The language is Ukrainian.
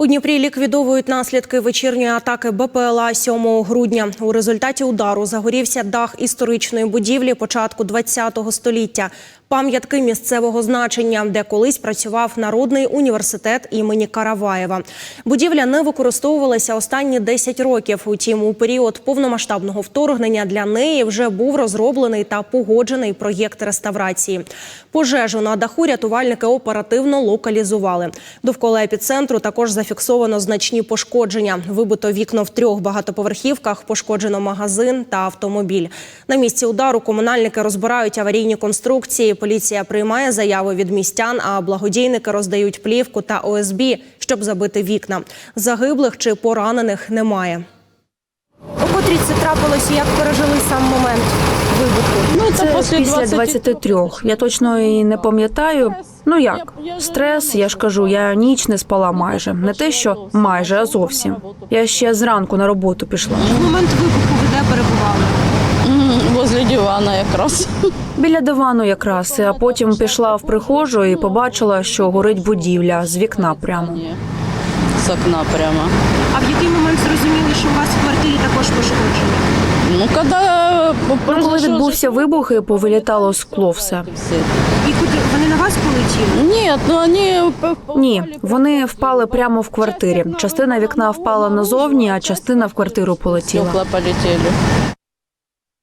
У Дніпрі ліквідовують наслідки вечірньої атаки БПЛА 7 грудня. У результаті удару загорівся дах історичної будівлі початку ХХ століття. Пам'ятки місцевого значення, де колись працював Народний університет імені Караваєва. Будівля не використовувалася останні 10 років. Утім, у період повномасштабного вторгнення для неї вже був розроблений та погоджений проєкт реставрації. Пожежу на даху рятувальники оперативно локалізували. Довкола епіцентру також зафіксовано значні пошкодження. Вибито вікно в трьох багатоповерхівках, пошкоджено магазин та автомобіль. На місці удару комунальники розбирають аварійні конструкції. Поліція приймає заяви від містян, а благодійники роздають плівку та ОСБ, щоб забити вікна. Загиблих чи поранених немає. У котрій це трапилося, як пережили сам момент? Ну, Це після 23. Я точно і не пам'ятаю. Ну як, стрес, я ж кажу, я ніч не спала майже. Не те, що майже, а зовсім. Я ще зранку на роботу пішла. В момент вибуху ви де перебували? Возле дивана якраз. Біля дивану якраз, а потім пішла в прихожу і побачила, що горить будівля з вікна прямо. З окна прямо. А в який момент зрозуміли, що у вас в квартирі також пошкодження? Ну, коли Ну, коли відбувся вибух, і повилітало скло все. І куди вони на вас полетіли? Ні, ну вони Ні, вони впали прямо в квартирі. Частина вікна впала назовні, а частина в квартиру полетіла. стекла полетели.